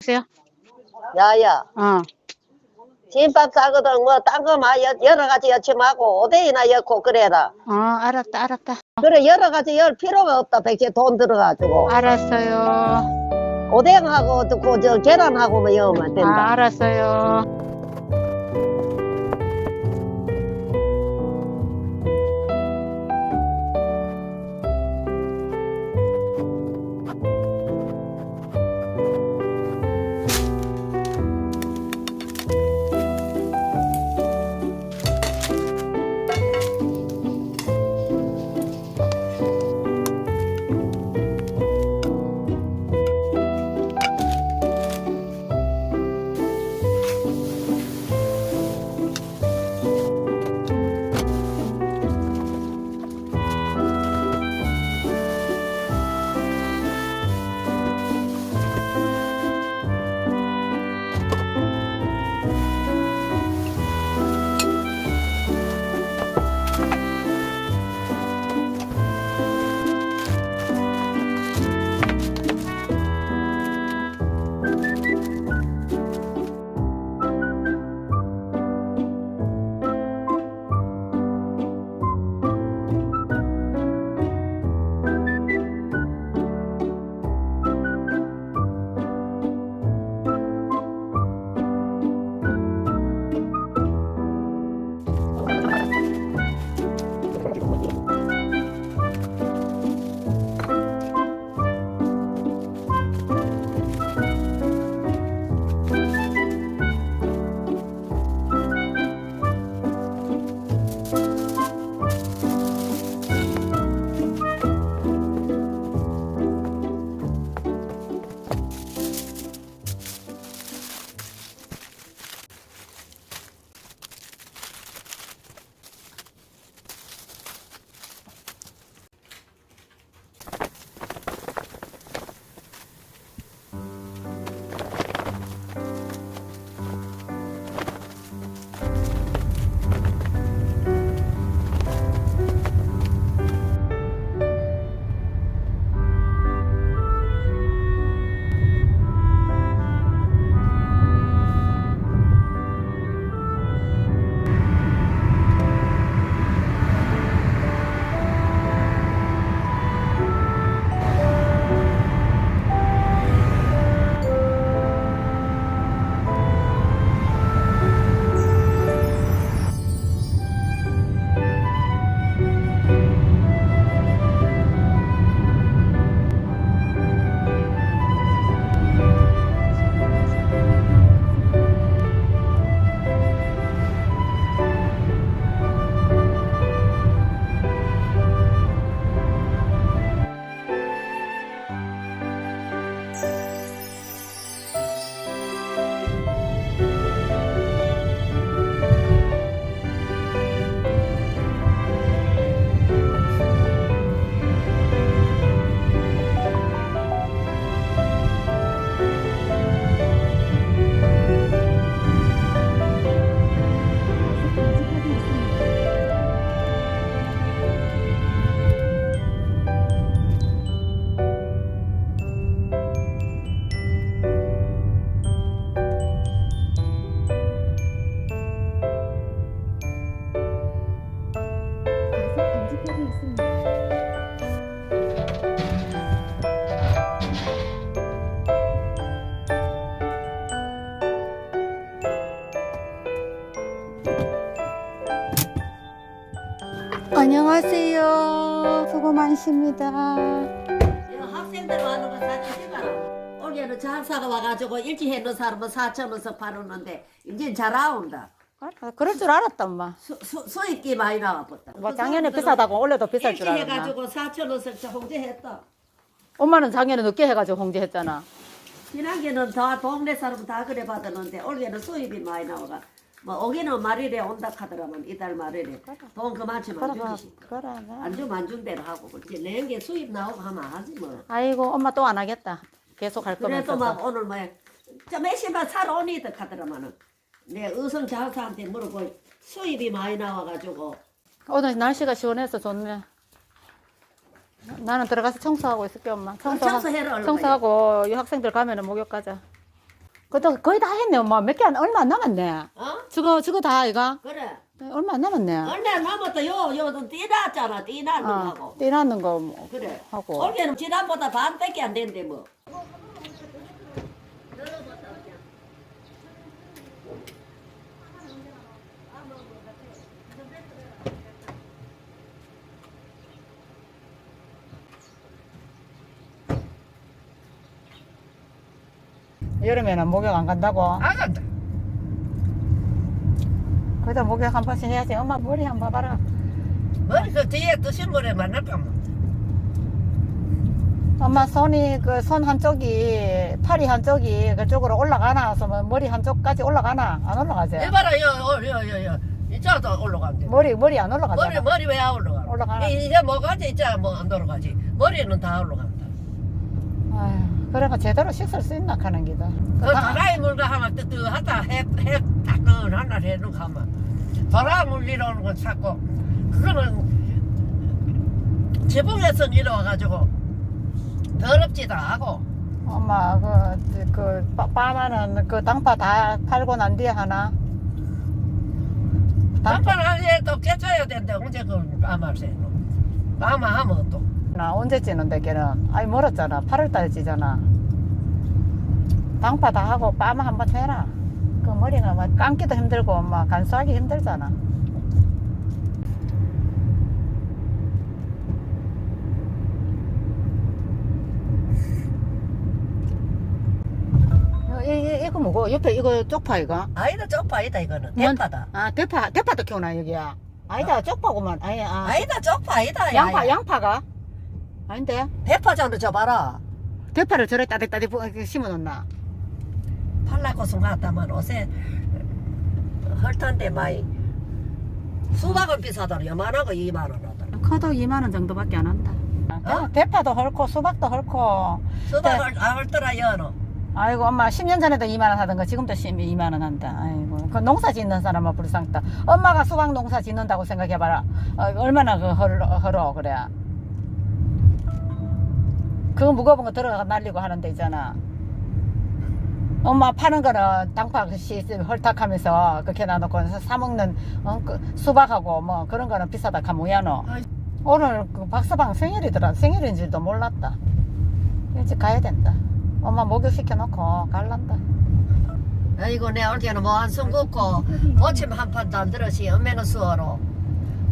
보세요. 야야 어. 김밥 싸거든 뭐딴거막 여러 가지 여침하고 오뎅이나 엮고 그래라 어, 알았다, 알았다. 그래 여러 가지 열 필요가 없다 백제 돈 들어가지고 알았어요. 오뎅하고 그저 계란하고만 여면 된다 아, 알았어요. 안녕하세요. 수고 많으십니다. 학생들 와는 거 사진 찍어라. 올해는 장사가 와가지고 일찍 해놓은 사람은 4천 원씩 팔았는데 이제 잘 나온다. 아, 그럴 줄 알았다, 엄마. 수, 수, 수익이 많이 나와봤다. 뭐 작년에 비싸다고 올해도 비쌀 줄 알았나? 해가지고 4천 원씩 홍제했다. 엄마는 작년에 늦게 해가지고 홍제했잖아. 지난해는 다 동네 사람 다 그래 받았는데 올해는 수입이 많이 나와가. 뭐 오기는 말일에 온다 하더라만 이달 말일에 돈 그래, 주지. 그래. 안 주면 안 준 대로 하고 그렇지. 내게 수입 나오고 하면 하지 뭐. 아이고, 엄마 또 안 하겠다. 계속 할 그래도 거면서. 막 오늘 뭐저 몇십만 사러 오니 듯 하더라마는 내 의성 장사한테 물어보 수입이 많이 나와가지고 오늘 날씨가 시원해서 좋네. 나는 들어가서 청소하고 있을게, 엄마. 청소하, 청소해라, 청소하고 이 학생들 가면은 목욕 가자. 그것도 거의 다 했네, 엄마. 몇 개 안, 얼마 안 남았네. 어? 저거, 저거 다, 이거? 그래. 얼마 안 남았네. 얼마 남았다 요 요도 띠났잖아 띠나는 어, 하고 띠나는 거 뭐, 그래 하고. 올해는 지난보다 반밖에 안 된대 뭐 여름에는 목욕 안 간다고? 안 간다. 그래도 목욕 한 번씩 해야지. 엄마 머리 한 번 봐봐라. 머리 그 뒤에 뜨신 물에 만날까 뭐. 엄마 손이 그 손 한쪽이 팔이 한쪽이 그쪽으로 올라가나 그러면 머리 한쪽까지 올라가나 안 올라가지 이봐라 여여여여 이자도 올라간대. 머리 머리 안 올라가잖아 머리 머리 왜 안 올라가? 올라가나? 이- 이제 뭐가지 이제 뭐안 돌아가지. 머리는 다 올라간다. 아휴, 그래가 제대로 씻을 수 있나 하는 기다. 그 다라이 물가 하면 뜨뜻하다. 해해 따끈한 날 해놓고 하면. 다라 물 이러는 건 찾고. 그거는 지붕에서 내려와가지고 더럽지도 하고. 엄마 그, 그 빠- 빠마는 그 당파 다 팔고 난 뒤에 하나? 단판 하루에 또 깨쳐야 된대. 언제 그 아마 세 아마 하면 또 나 언제 찌는데 걔는? 아이 멀었잖아. 8월달에 찌잖아. 당파 다 하고 빠마 한번 해라. 그 머리가 막 감기도 힘들고 엄마 간수하기 힘들잖아. 어, 이, 이, 이거 뭐고 옆에 이거 쪽파 이거? 아니다 쪽파이다 이거는. 뭔- 대파다. 아 대파 대파도 키우나 여기야? 아니다 쪽파구만. 아니 아. 아니다 쪽파이다 양파 야, 야. 양파가 아닌데? 대파전을 줘봐라. 대파를 저래 따뜻따뜻 부- 심어놓나? 팔라고 송 갔다만 옷에 헐탄데 많이 수박은 비싸더라. 요만한 거 2만 원 하더라. 커도 2만 원 정도밖에 안 한다. 어? 대파도 헐고 수박도 헐고. 수박을 안 헐더라 연어. 아이고 엄마 10년 전에도 2만 원 하던 거 지금도 2만 원 한다. 아이고 그 농사 짓는 사람은 불쌍다 엄마가 수박 농사 짓는다고 생각해봐라. 어, 얼마나 그 헐, 헐어 그래 그 무거운 거 들어가 날리고 하는 데 있잖아. 엄마 파는 거는 당파 그씨 헐탁하면서 그렇게 놔놓고 사먹는 어, 그 수박하고 뭐 그런 거는 비싸다 아이. 오늘 그 박서방 생일이더라. 생일인 줄도 몰랐다. 일찍 가야 된다. 엄마 목욕 시켜놓고 갈란다. 아이고 내 올게는 뭐 한숨 긋고 모침 한 판도 안 들었시 엄매는 수어로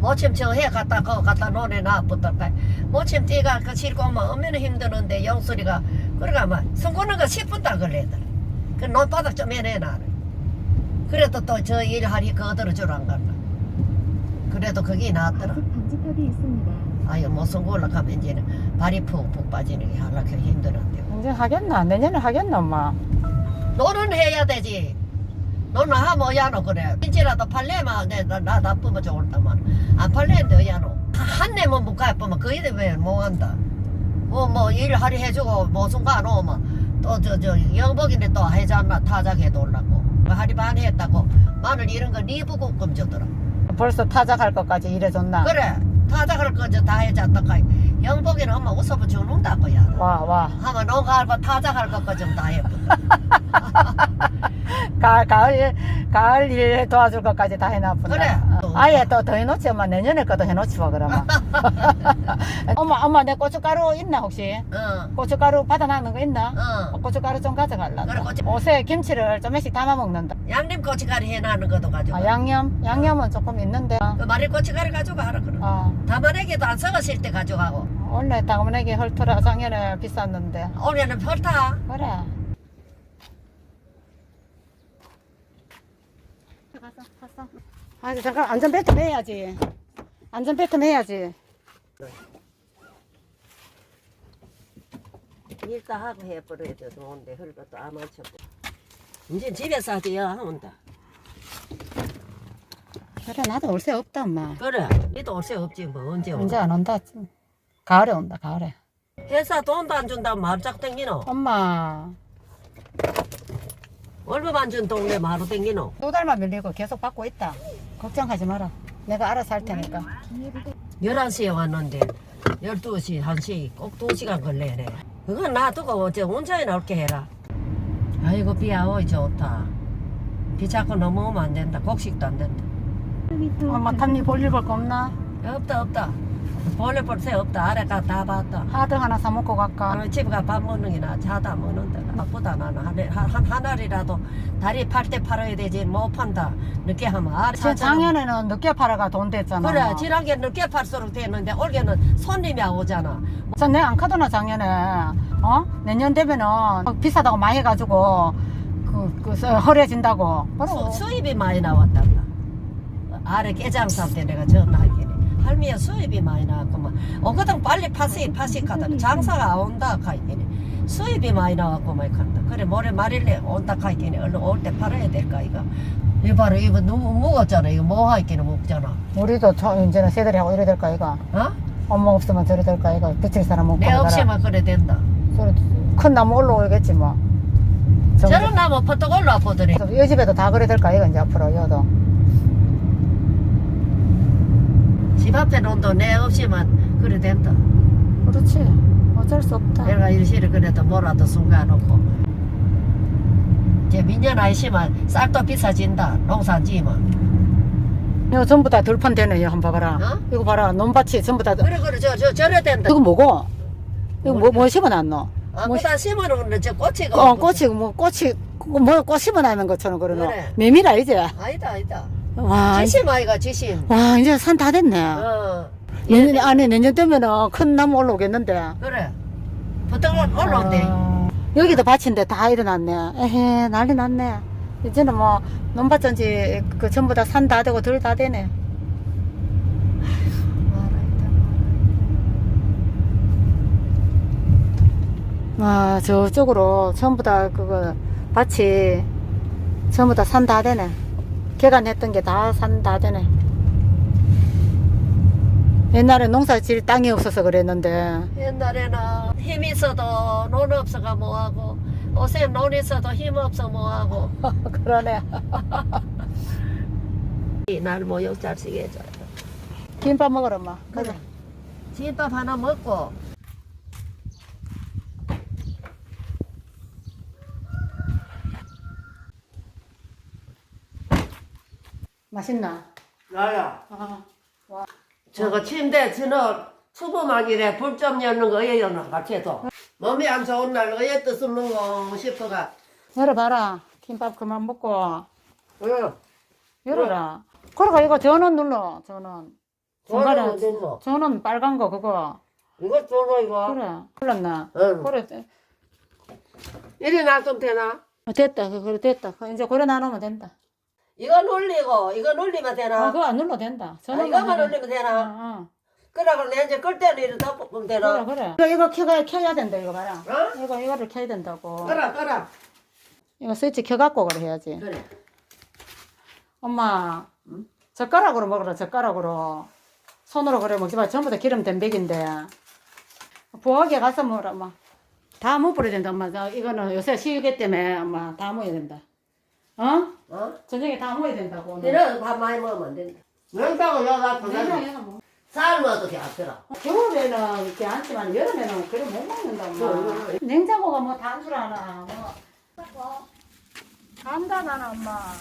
모침 저해 갖다 거 갖다 놓내 놔붙다 모침 띠가 그 싣고 오면 엄매는 힘드는데 영소리가 그러가 막숨 긋는 거 10분도 안 걸리더라. 그 논바닥 좀 해내 나는 그래도 또 저 일하리 거들어 주란 갔나 그래도 그게 낫더라. 방지턱이 있습니다. 아유 못숨 굴러 가면 이제는 발이 푹푹 빠지는 게 하려고 힘드는데. 이제 하겠나? 내년에 하겠나 엄마? 너는 해야 되지. 너는 하면 야노 그래. 인지라도 팔려면 내나 나 나쁘면 좋을다만 안 팔리는데 야노. 한 내면 못 가쁘면 그 일이 왜못 한다. 뭐뭐 일하리 해주고 뭐 순간 오면 또저저 영복인데 또 해잖아 타작해도 올라고. 그 하리 반 했다고 마늘 이런 거 니부국금 주더라. 벌써 타작할 것까지 일해줬나 그래 타작할 거저 다 해줬다가 영복이는 엄마 웃어보 주는다고 야. 와와 하면 농가할 거 타작할 것까지 다 해본다. 가을 가을 일 가을 일 도와줄 것까지 다 해놨구나. 그래. 어, 아예 또 더 해놓지 엄마. 내년에 것도 해놓지 뭐 그러면. 엄마 엄마 내 고춧가루 있나 혹시? 어. 고춧가루 받아놨는 거 있나? 어. 고춧가루 좀 가져갈라. 그래, 고추- 옷에 김치를 좀씩 담아 먹는다. 양념 고춧가루 해놔는 것도 가지고 아, 양념? 양념은 조금 있는데. 그 마늘 고춧가루 가져가라 그럼. 어, 담아내기도 안 썩었을 때 가져가고. 원래 당근에게 헐터라 작년에 비쌌는데. 올해는 펼타 그래 아 잠깐 안전벨트 매야지. 안전벨트 매야지. 일다 하고 해버려야 돼. 좋은데 흙도 안 맞춰 이제 집에서 하지 여 한다. 그래 나도 올새 없다 엄마. 그래. 니도 올새 없지. 뭐 언제 언제 온다 안 온다 가을에 온다 가을에. 회사 돈도 안 준다고 말짝 땡기노? 엄마. 월급 안준 동네 마루 땡기노? 두 달만 밀리고 계속 받고 있다 걱정하지 마라 내가 알아서 할 테니까 11시에 왔는데 12시 1시 꼭 2시간 걸리네 그건 놔두고 어째 혼자에 나올게 해라 아이고 비야 오이 좋다. 비 자꾸 넘어오면 안 된다. 곡식도 안 된다. 엄마 탐니 볼일 볼 거 없나? 없다 없다. 볼래 볼새 없다. 아래 가 다 봤다. 하등 하나 사 먹고 갈까? 아, 집에 가밥 먹는 게나 자다 먹는다. 바쁘다 나는 한, 한, 한, 한 알이라도 다리 팔 때 팔아야 되지 못 판다. 늦게 하면 아래 지- 작년에는 늦게 팔아가 돈 됐잖아. 그래 지난게 늦게 팔수록 되는데 올해는 손님이 안 오잖아. 전 내가 안 카더나 작년에 어 내년 되면은 비싸다고 많이 해가지고 그, 그 서- 허려진다고 수, 수입이 많이 나왔단다. 아래 깨장사 때 내가 전화하기니 할미야 수입이 많이 나왔구만. 오거든 빨리 파시 파시하다 장사가 안 온다 카이기니 수입이 많이 나왔구만 간다. 그래 모레 말일에 온다 카이기니 얼른 올 때 팔아야 될까 이거. 이거 봐라 이거 너무 무겁잖아. 이거 뭐 하기는 먹잖아. 우리도 저 이제는 세들이 하고 이래 될까 이가 어? 엄마 없으면 저래 될까 이가 비칠 사람 없고 내 없이만 그래 된다. 큰 나무 올라오겠지 뭐 정- 저런 나무 퍼떡 올라와 보더니 이 집에도 다 그래 될까 이가 이제 앞으로 여도 집 앞에 논도 내 없이만 그래 된다. 그렇지. 어쩔 수 없다. 내가 일시를 그래도 뭐라도 숨겨놓고. 이제 민년 아이씨만 쌀도 비싸진다. 지으면. 이거 전부 다 들판 되네 이거 한번 봐봐라. 어? 이거 봐라. 논밭이 전부 다 그래 그래. 저, 저 저래 된다. 이거 뭐고? 이거 뭐, 뭐 심어놨노? 아무다 심어놓는 저 꽃이가 어, 꽃이 뭐 꽃이 뭐 꽃 심어놨는 것처럼 그러노? 그래. 메밀아 이제? 아니다 아니다 와 이제, 지심 아이가 지심 와 이제 산 다 됐네. 어. 내년 안에 내년 되면은 큰 나무 올라오겠는데. 그래. 보통 올라온대. 아, 여기도 밭인데 다 일어났네. 에헤 난리 났네. 이제는 뭐 논밭 전지 그 전부 다 산 다 되고 들 다 되네. 와 저쪽으로 전부 다 그거 밭이 전부 다 산 다 되네 개간했던 게 다 산다 되네. 옛날에 농사 질 땅이 없어서 그랬는데. 옛날에는 힘 있어도 논 없어가 뭐하고 요새 논 있어도 힘 없어 뭐하고. 그러네. 날 모욕 잘 쓰게 해줘 김밥 먹으러 엄마. 가자. 집밥 하나 먹고 맛있나? 나야. 아, 저거 침대 저는 수부막이래 불 좀 여는 거 같이 해도. 몸이 안 좋은 날 어예 뜻을 먹고 싶어가. 열어봐라. 김밥 그만 먹고. 응. 열어라. 그러가 이거 전원 눌러 전원. 전원 중간에 있노? 전원 빨간 거 그거. 이거 줘라 이거. 그래. 눌렀나? 응. 그래. 이리 놔좀 되나? 어, 됐다. 그- 그래 됐다. 그 이제 그래 나누면 된다 이거 눌리고 이거 눌리면 어, 되나? 그거 안 눌러도 된다. 아, 전원만 이거만 눌리면 어, 되나? 어. 그러고 내 이제 끌 때는 이리 덮으면 되나? 그래 그래. 이거, 이거 켜가, 켜야 된다 이거 봐라. 어? 이거 이거를 켜야 된다고. 끌어 끌어 이거 스위치 켜갖고 그래 해야지. 그래. 엄마 젓가락으로 먹으라 젓가락으로. 손으로 그래 먹지 마. 전부 다 기름 댐백인데. 부엌에 가서 먹으라 엄마. 다 먹어야 된다 엄마. 나 이거는 요새 시유기 때문에 엄마 다 먹어야 된다 어? 어? 저녁에 다 먹어야 된다고 오늘. 너는 밥 많이 먹으면 안 된다. 냉장고 여기다 내가 두고. 얘가 뭐 삶아도 돼 앞들어. 겨울에는 이렇게 앉지만 여름에는 그래 못 먹는다 엄마 응, 냉장고가 뭐 단술 하나 뭐. 뭐. 간다 나는 엄마.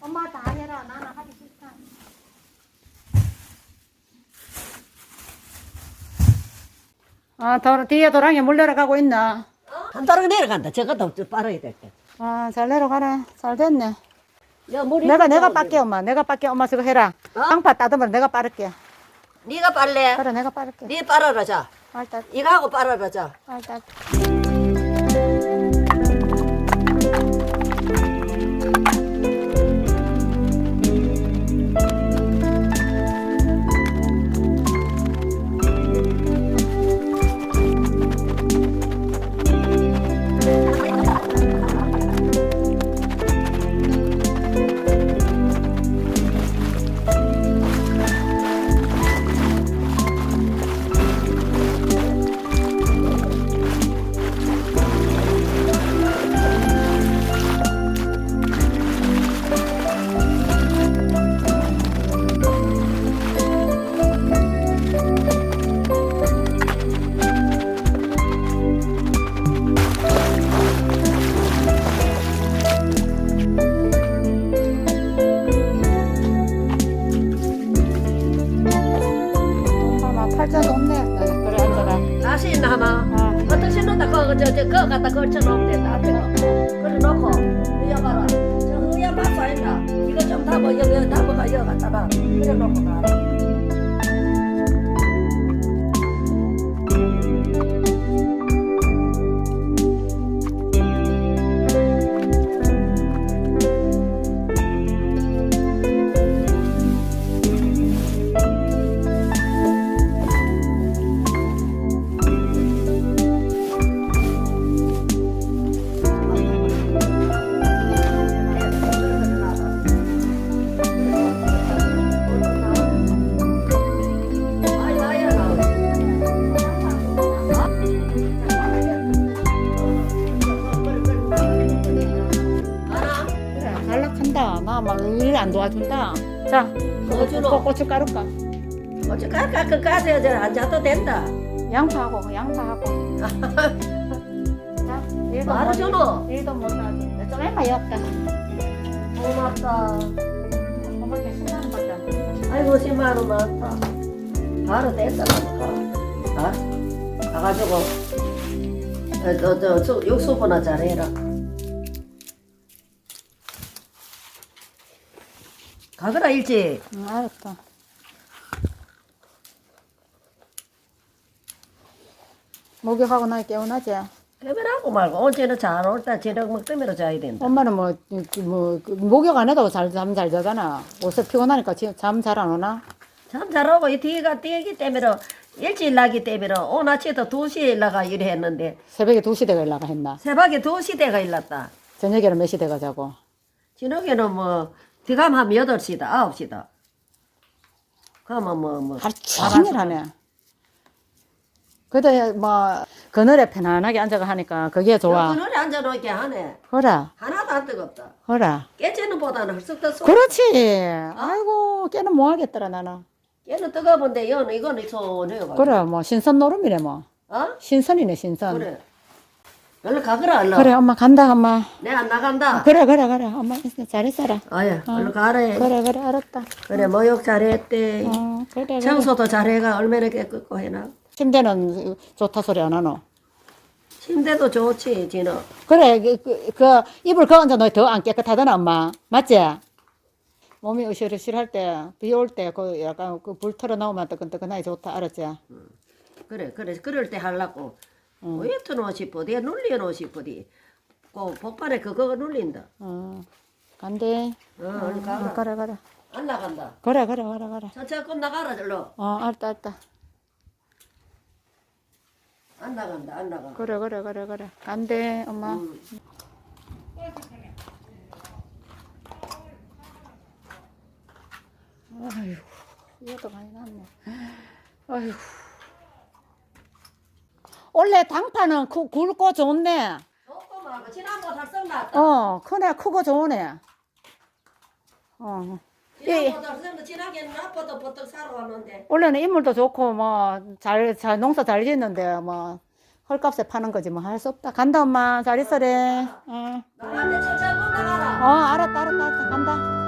엄마 다 해라. 나는 하기 싫다. 아, 도, 뒤에 도랑이 물 내려가고 있나? 한 따르게 내려간다. 저것도 좀 빨아야 될때 아, 잘 내려가네. 잘 됐네. 야, 물이 내가, 내가. 빨게, 엄마. 내가 빨게, 엄마 저거 해라. 어? 빵파 따듬어 내가 빠를게. 네가 빨래 그래, 내가 빠를게. 네 빨아라 자 알다, 이거 하고 빨아라 자 알다. 한다. 나 막 일 안 도와준다. 자 도와주노? 고, 고춧 가루까? 어째 가까 그 가서 저 앉아도 된다. 양파하고 양파하고. 자 일도 말을 못 주노 일도 못하지. 좀 얼마 없다 고맙다. 어머니 10만 원밖에 안 된다 아이고 10만 원 많다. 바로 됐다 가 가가지고 어, 저저 저, 육수보나 잘해라 가거라 일찍 응 알았다 목욕하고 나니 깨어나지 개별하고 말고 언제는 잘 올다 저녁 먹더미로 자야 된다 엄마는 뭐, 뭐, 그 목욕 안 해도 잘, 잠잘 자잖아. 옷에 피곤하니까 잠 잘 안 오나? 참 잘하고 이 뒤가 뛰기 때문에 일찍 나기 때문에 오늘 아침에도 2시에 나가 일했는데 새벽에 2시 대가 일나가 했나? 새벽에 2시 대가 일났다 저녁에는 몇 시 대가 자고? 저녁에는 뭐 뒤가면 한 8시다 9시다 그러면 뭐 뭐 하루 종일 하네. 그래도 뭐, 그늘에 편안하게 앉아가 하니까 그게 좋아. 그늘에 앉아놓게 하네 허라, 하나도 안 뜨겁다 허라. 깨지는 보다는 헐썩 더 쏘. 그렇지. 아이고, 깨는 뭐 하겠더라, 나는. 얘는 뜨거운데 이거는 이거는 손해가 그래, 뭐, 신선 노름이네, 뭐. 어? 신선이네, 신선. 그래 얼른 가거라 얼른 그래, 엄마 간다, 엄마. 내가 안 나간다 그래, 그래, 그래. 엄마, 잘 있어라. 아야 얼른 가라 그래, 그래, 알았다. 그래 목욕 잘했대 어, 그래, 그래. 청소도 잘해가 얼마나 깨끗고 해나 침대는 좋다 소리 안 하노? 침대도 좋지 진호 그래, 그, 그, 그 이불 그얹어 놓으면 더안 깨끗하더나, 엄마. 맞지? 몸이 으실으실할 때, 비 올 때, 그 약간 그 불 털어 나오면 뜨끈뜨끈하게 좋다, 알았지? 그래 그래 그럴 때 하려고 왜 터놓고 싶어 내가 눌려놓고 싶어디 그 복판에 그거 눌린다 어, 간대. 어 얼른 어, 가라 그래, 그래. 안 나간다 그래, 그래, 그래, 그래. 천천히 끝 나가라 절로 어, 알다, 알다. 안 나간다 안 나가 그래, 그래, 그래, 그래. 간대, 엄마. 음. 아휴, 이것도 많이 났네. 아휴. 원래 당파는 굵- 굵고 좋네. 말고 지난번 달성 났다 어, 크네, 크고 좋네. 어. 지난번 달성 지나게는 나빠도 버떡 사러 왔는데 원래는 인물도 좋고, 뭐, 잘, 잘, 농사 잘 짓는데, 뭐, 헐값에 파는 거지, 뭐, 할 수 없다. 간다, 엄마. 잘 있어래. 어, 나한테 천천히 끝 나가라 어 알았다, 알았다, 알았다. 간다.